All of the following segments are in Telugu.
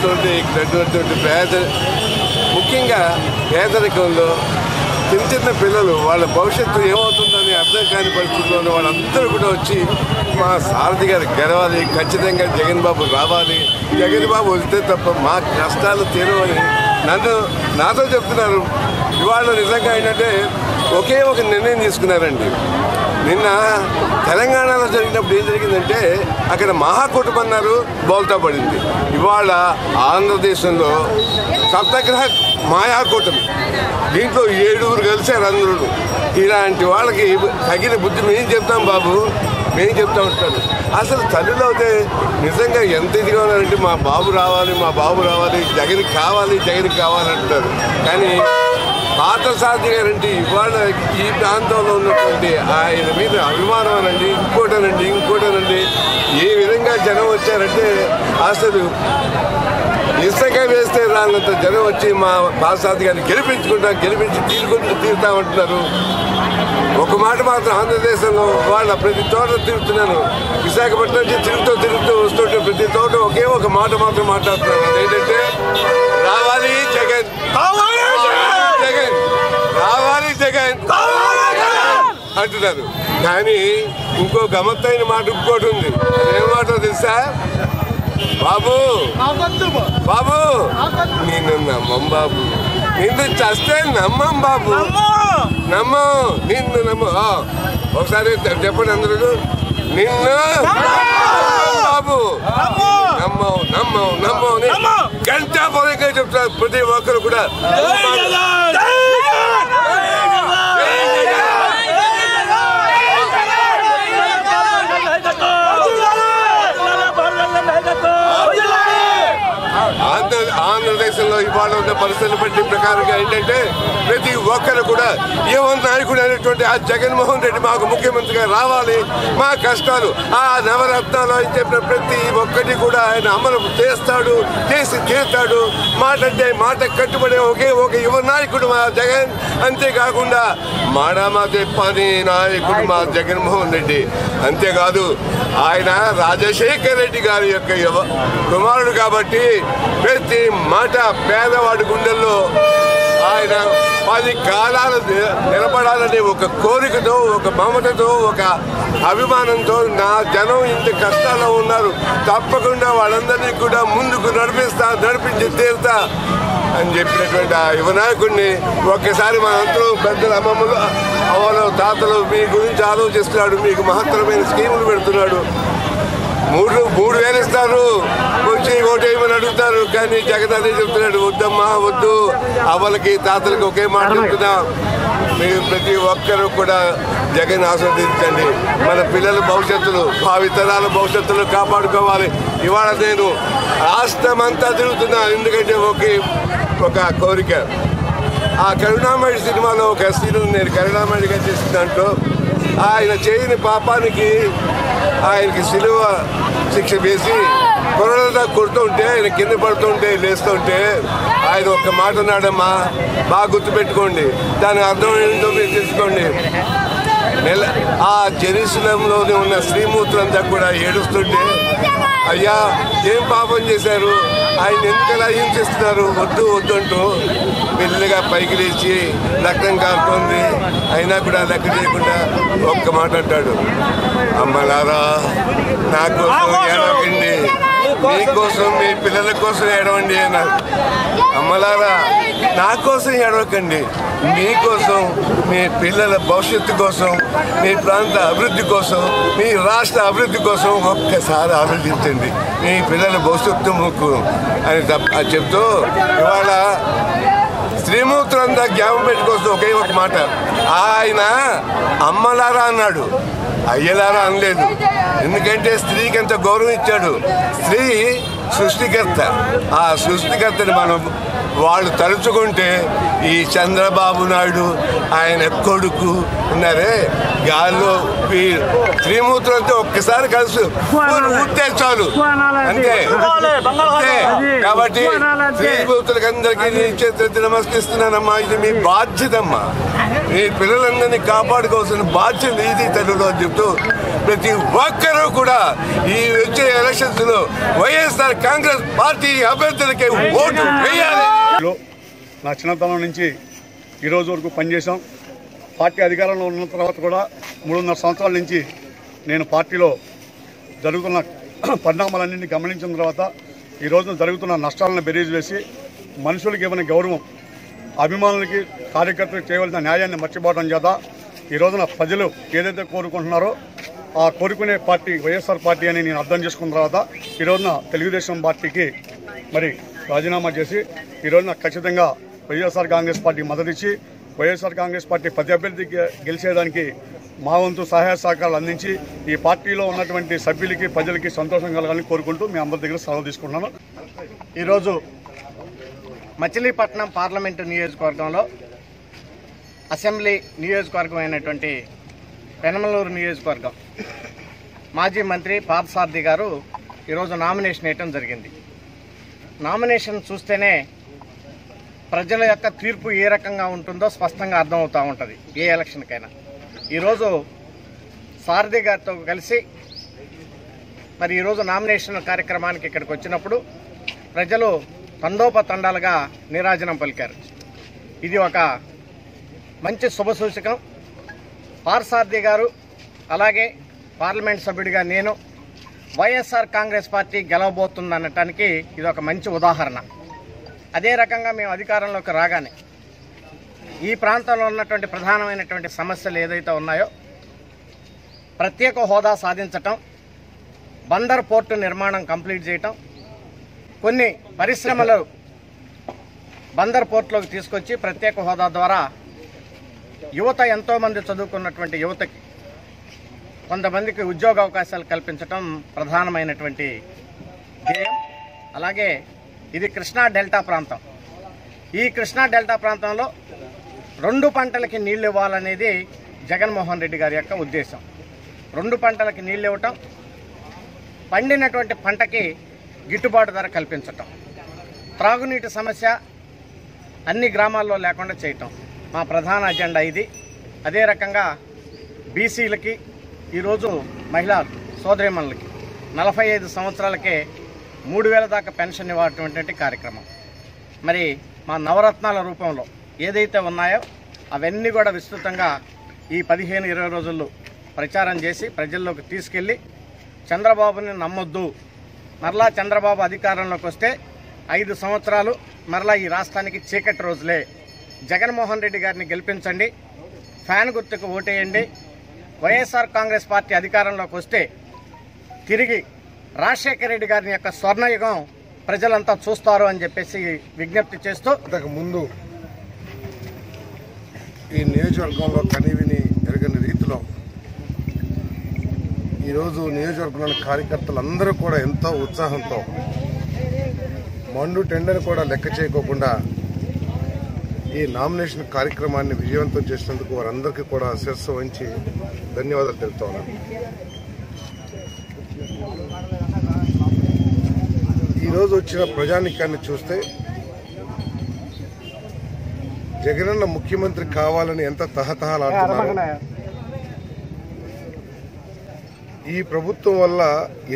చూస్తుంటే ఇక్కడటువంటి పేద ముఖ్యంగా పేదరికంలో చిన్న చిన్న పిల్లలు వాళ్ళ భవిష్యత్తు ఏమవుతుందని అర్థం కాని పరిస్థితుల్లో వాళ్ళందరూ కూడా వచ్చి మా సారథి గారు గెలవాలి ఖచ్చితంగా జగన్ బాబు రావాలి. జగన్ బాబు వస్తే తప్ప మా కష్టాలు తీరవని నన్ను నాతో చెప్తున్నారు. ఇవాళ నిజంగా ఏంటంటే ఒకే ఒక నిర్ణయం తీసుకున్నారండి. నిన్న తెలంగాణలో జరిగినప్పుడు ఏం జరిగిందంటే అక్కడ మహాకూటమి అన్నారు బోల్తా పడింది. ఇవాళ ఆంధ్రదేశంలో సప్తగ్రహ మాయాకూటమి. దీంట్లో ఏడుగురు కలిసారు అందరూ. ఇలాంటి వాళ్ళకి తగిన బుద్ధి మేము చెప్తాం బాబు. మేము చెప్తా ఉంటాను అసలు తల్లిలో అయితే నిజంగా ఎంత ఇదిగా ఉన్నారంటే మా బాబు రావాలి మా బాబు రావాలి జగన్ కావాలి జగన్ కావాలంటున్నారు కానీ పాత సారథి గారంటే ఇవాళ ఈ ప్రాంతంలో ఉన్నటువంటి ఆయన మీద అభిమానం అనండి ఇంకోటనండి ఇంకోటనండి. ఏ విధంగా జనం వచ్చారంటే అసలు ఇసుక వేస్తే రానంత జనం వచ్చి మా పాసాది గారిని గెలిపించుకుంటాం గెలిపించి తీరుకుంటూ తీరుతామంటున్నారు. ఒక మాట మాత్రం ఆంధ్రదేశంలో వాళ్ళ ప్రతి చోట తిరుగుతున్నాను. విశాఖపట్నం నుంచి తిరుగుతూ తిరుగుతూ వస్తుంటే ప్రతి చోట ఒకే ఒక మాట మాత్రం మాట్లాడుతున్నాను. అదేంటంటే రావాలి జగన్. జగన్ రావాలి జగన్. అంటున్నారు. కానీ ఇంకో గమత్తైన మాట ఇంకోటి ఉంది. అదేం మాట తెలుసా? బాబు! బాబు! నిన్ను నమ్మం బాబు. నిన్ను చస్తే నమ్మం బాబు. నమ్మం! నిన్ను నమ్మ! ఒకసారి చెప్పండి అందరూ. నిన్ను బాబు. నమ్మం! నమ్మం నమ్మం అని గంట పొలంగా చెప్తారు ప్రతి ఒక్కరు కూడా ఆంధ్ర ఆంధ్రదేశంలో ఇవాళ ఉన్న పరిస్థితులు బట్టి ప్రకారంగా ఏంటంటే ప్రతి ఒక్కరు కూడా ఏమో నాయకుడు అనేటువంటి ఆ జగన్మోహన్ రెడ్డి మాకు ముఖ్యమంత్రిగా రావాలి మా కష్టాలు ఆ నవరత్నాలు అని చెప్పిన ప్రతి ఒక్కటి కూడా ఆయన అమలు చేస్తాడు చేసి తీస్తాడు మాట అంటే మాట కట్టుబడే ఒకే ఒక యువ నాయకుడు మా జగన్. అంతేకాకుండా మాడామాతే పని నాయకుడు మా జగన్మోహన్ రెడ్డి. అంతేకాదు ఆయన రాజశేఖర్ రెడ్డి గారి యొక్క యువ కుమారుడు కాబట్టి ప్రతి మాట పేదవాడి గుండెల్లో ఆయన పది కాలాలు నిలబడాలనే ఒక కోరికతో ఒక మమతతో ఒక అభిమానంతో నా జనం ఇంత కష్టాల్లో ఉన్నారు. తప్పకుండా వాళ్ళందరినీ కూడా ముందుకు నడిపిస్తా నడిపించి తీరుతా అని చెప్పినటువంటి ఆ యువ నాయకుడిని ఒక్కసారి మా అందరూ పెద్దల అమ్మమ్మలు అవ్వలు తాతలు మీ గురించి ఆలోచిస్తున్నాడు మీకు మహత్తరమైన స్కీములు పెడుతున్నాడు. మూడు మూడు వేలు ఇస్తారు వచ్చి అడుగుతారు కానీ జగన్ అదే చెప్తున్నాడు వద్దమ్మా వద్దు. అవ్వలకి తాతలకి ఒకే మాట చెప్తున్నా. మీరు ప్రతి ఒక్కరూ కూడా జగన్ ఆస్వాదించండి మన పిల్లల భవిష్యత్తులు భావితరాల భవిష్యత్తులు కాపాడుకోవాలి. ఇవాళ నేను రాష్ట్రం అంతా తిరుగుతున్నా ఎందుకంటే ఒకే ఒక కోరిక. ఆ కరుణామణి సినిమాలో ఒక సీన్ నేను కరుణామణిగా చేసిన దాంట్లో ఆయన చేయని పాపానికి ఆయనకి సిలువ శిక్ష వేసి కొరలతో కొడుతుంటే ఆయన కింద పడుతుంటే లేస్తుంటే ఆయన ఒక్క మాట నాడమ్మా బాగా గుర్తుపెట్టుకోండి. దాని అర్థం ఏంటో మీరు తెలుసుకోండి. నెల ఆ జెరూసలంలోనే ఉన్న శ్రీమూర్తులంతా కూడా ఏడుస్తుంటే అయ్యా ఏం పాపం చేశారు? ఆయన ఎందుకలా హింసిస్తున్నారు? వద్దు వద్దు అంటూ మెల్లిగా పైకి లేచి రక్తం కారుతోంది. అయినా కూడా లెక్క చేయకుండా ఒక్క మాట అంటాడు. అమ్మలారా నా కోసం ఏడవకండి మీకోసం మీ పిల్లల కోసం ఏడవండి అన్నారు అమ్మలారా నా కోసం ఏడవకండి మీకోసం మీ పిల్లల భవిష్యత్తు కోసం మీ ప్రాంత అభివృద్ధి కోసం మీ రాష్ట్ర అభివృద్ధి కోసం ఒక్కసారి ఆలోచించండి. మీ పిల్లల భవిష్యత్తు ముక్కు అని చెప్తూ ఇవాళ శ్రీమూర్తులంతా జ్ఞాపం పెట్టుకోవచ్చు ఒకే ఒక మాట. ఆయన అమ్మలారా అన్నాడు. అయ్యలారా అనలేదు. ఎందుకంటే స్త్రీకి ఎంత గౌరవం ఇచ్చాడు. స్త్రీ సృష్టికర్త ఆ సృష్టికర్తని మనం వాళ్ళు తలుచుకుంటే ఈ చంద్రబాబు నాయుడు ఆయన కొడుకు ఉన్నారే. గాల్లో ఈ త్రిమూర్తులతో ఒక్కసారి కలుసు ఊరితే చాలు. అంతే. అంతే. కాబట్టి శ్రీమూర్తులకి అందరికీ చేతులెత్తి నమస్కరిస్తున్నానమ్మా. ఇది మీ బాధ్యతమ్మా. మీ పిల్లలందరినీ కాపాడుకోవాల్సిన బాధ్యత ఇది తల్లిలో అని చెప్తూ ప్రతి ఒక్కరూ కూడా ఈ వచ్చే ఎలక్షన్స్లో వైఎస్ఆర్ కాంగ్రెస్ పార్టీ అభ్యర్థులకి ఓటు వేయాలి. లో నా చిన్నతనం నుంచి ఈరోజు వరకు పనిచేశాం. పార్టీ అధికారంలో ఉన్న తర్వాత కూడా మూడున్నర సంవత్సరాల నుంచి నేను పార్టీలో జరుగుతున్న పరిణామాలన్నింటినీ గమనించిన తర్వాత ఈ రోజున జరుగుతున్న నష్టాలను బెరీజ్ వేసి మనుషులకు ఇవ్వని గౌరవం అభిమానులకి కార్యకర్తలకు చేయవలసిన న్యాయాన్ని మర్చిపోవడం చేత ఈ రోజున ప్రజలు ఏదైతే కోరుకుంటున్నారో ఆ కోరుకునే పార్టీ వైఎస్ఆర్ పార్టీ అని నేను అర్థం చేసుకున్న తర్వాత ఈ రోజున తెలుగుదేశం పార్టీకి మరి రాజీనామా చేసి ఈ రోజున ఖచ్చితంగా వైఎస్ఆర్ కాంగ్రెస్ పార్టీ మద్దతు ఇచ్చి వైఎస్ఆర్ కాంగ్రెస్ పార్టీ ప్రతి అభ్యర్థి గెలిచేదానికి మా వంతు సహాయ సహకారాలు అందించి ఈ పార్టీలో ఉన్నటువంటి సభ్యులకి ప్రజలకి సంతోషం కలగాలని కోరుకుంటూ మీ అందరి దగ్గర సెలవు తీసుకుంటున్నాను. ఈరోజు మచిలీపట్నం పార్లమెంటు నియోజకవర్గంలో అసెంబ్లీ నియోజకవర్గం అయినటువంటి పెనమలూరు నియోజకవర్గం మాజీ మంత్రి పార్థసారథి గారు ఈరోజు నామినేషన్ వేయటం జరిగింది. నామినేషన్ చూస్తేనే ప్రజల యొక్క తీర్పు ఏ రకంగా ఉంటుందో స్పష్టంగా అర్థమవుతూ ఉంటుంది ఏ ఎలక్షన్కైనా. ఈరోజు సారథి గారితో కలిసి మరి ఈరోజు నామినేషన్ కార్యక్రమానికి ఇక్కడికి వచ్చినప్పుడు ప్రజలు తండోపతండాలుగా నీరాజనం పలికారు. ఇది ఒక మంచి శుభసూచకం పార్సార్థి గారు అలాగే పార్లమెంట్ సభ్యుడిగా నేను వైఎస్ఆర్ కాంగ్రెస్ పార్టీ గెలవబోతుంది అనటానికి ఇది ఒక మంచి ఉదాహరణ. అదే రకంగా మేము అధికారంలోకి రాగానే ఈ ప్రాంతంలో ఉన్నటువంటి ప్రధానమైనటువంటి సమస్యలు ఏదైతే ఉన్నాయో ప్రత్యేక హోదా సాధించటం బందర్ పోర్టు నిర్మాణం కంప్లీట్ చేయటం కొన్ని పరిశ్రమలు బందర్ పోర్టులోకి తీసుకొచ్చి ప్రత్యేక హోదా ద్వారా యువత ఎంతోమంది చదువుకున్నటువంటి యువతకి కొంతమందికి ఉద్యోగ అవకాశాలు కల్పించటం ప్రధానమైనటువంటి ధ్యేయం. అలాగే ఇది కృష్ణా డెల్టా ప్రాంతం. ఈ కృష్ణా డెల్టా ప్రాంతంలో రెండు పంటలకి నీళ్ళు ఇవ్వాలనేది జగన్మోహన్ రెడ్డి గారి యొక్క ఉద్దేశం. రెండు పంటలకి నీళ్ళు ఇవ్వటం పండినటువంటి పంటకి గిట్టుబాటు ధర కల్పించటం త్రాగునీటి సమస్య అన్ని గ్రామాల్లో లేకుండా చేయటం మా ప్రధాన అజెండా ఇది. అదే రకంగా బీసీలకి ఈరోజు మహిళా సోదరిమణులకి నలభై ఐదు సంవత్సరాలకే మూడు వేల దాకా పెన్షన్ ఇవ్వటువంటి కార్యక్రమం. మరి మా నవరత్నాల రూపంలో ఏదైతే ఉన్నాయో అవన్నీ కూడా విస్తృతంగా ఈ పదిహేను ఇరవై రోజుల్లో ప్రచారం చేసి ప్రజల్లోకి తీసుకెళ్ళి చంద్రబాబుని నమ్మొద్దు. మరలా చంద్రబాబు అధికారంలోకి వస్తే ఐదు సంవత్సరాలు మరలా ఈ రాష్ట్రానికి చీకటి రోజులే. జగన్మోహన్ రెడ్డి గారిని గెలిపించండి. ఫ్యాన్ గుర్తుకు ఓటేయండి. వైఎస్ఆర్ కాంగ్రెస్ పార్టీ అధికారంలోకి వస్తే తిరిగి రాజశేఖర రెడ్డి గారిని యొక్క స్వర్ణయుగం ప్రజలంతా చూస్తారు అని చెప్పేసి విజ్ఞప్తి చేస్తూ అంతకు ముందు ఈ నియోజకవర్గంలో కనివిని జరిగిన రీతిలో ఈరోజు నియోజకవర్గంలోని కార్యకర్తలందరూ కూడా ఎంతో ఉత్సాహంతో మండు టెండర్ కూడా లెక్క చేయకోకుండా ఈ నామినేషన్ కార్యక్రమాన్ని విజయవంతం చేసినందుకు వారందరికీ కూడా శిరస్సు వంచి ధన్యవాదాలు తెలుపుతా ఉన్నాను. ఈరోజు వచ్చిన ప్రజానికాన్ని చూస్తే జగనన్న ముఖ్యమంత్రి కావాలని ఎంత తహతహలాడుతున్నారు. ఈ ప్రభుత్వం వల్ల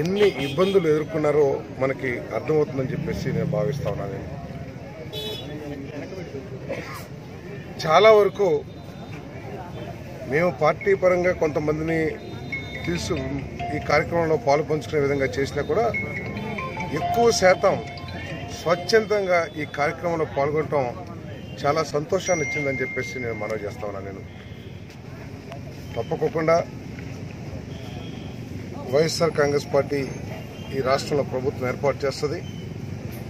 ఎన్ని ఇబ్బందులు ఎదుర్కొన్నారో మనకి అర్థమవుతుందని చెప్పేసి నేను భావిస్తా ఉన్నాను నేను. చాలా వరకు మేము పార్టీ పరంగా కొంతమందిని తీసు ఈ కార్యక్రమంలో పాలు పంచుకునే విధంగా చేసినా కూడా ఎక్కువ శాతం స్వచ్ఛందంగా ఈ కార్యక్రమంలో పాల్గొనటం చాలా సంతోషాన్ని ఇచ్చిందని చెప్పేసి నేను మనవి చేస్తా ఉన్నాను నేను. తప్పకోకుండా వైఎస్ఆర్ కాంగ్రెస్ పార్టీ ఈ రాష్ట్రంలో ప్రభుత్వం ఏర్పాటు చేస్తుంది.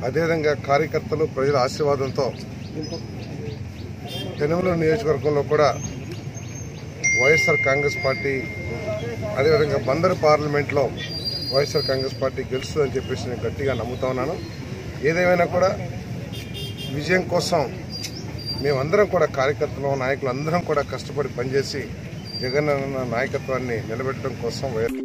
అదేవిధంగా కార్యకర్తలు ప్రజల ఆశీర్వాదంతో పెనుమలూరు నియోజకవర్గంలో కూడా వైఎస్ఆర్ కాంగ్రెస్ పార్టీ అదేవిధంగా బందరు పార్లమెంట్లో వైఎస్ఆర్ కాంగ్రెస్ పార్టీ గెలుస్తుందని చెప్పేసి నేను గట్టిగా నమ్ముతా ఉన్నాను. ఏదేమైనా కూడా విజయం కోసం మేమందరం కూడా కార్యకర్తలు నాయకులు అందరం కూడా కష్టపడి పనిచేసి జగన్ నాయకత్వాన్ని నిలబెట్టడం కోసం వైఎస్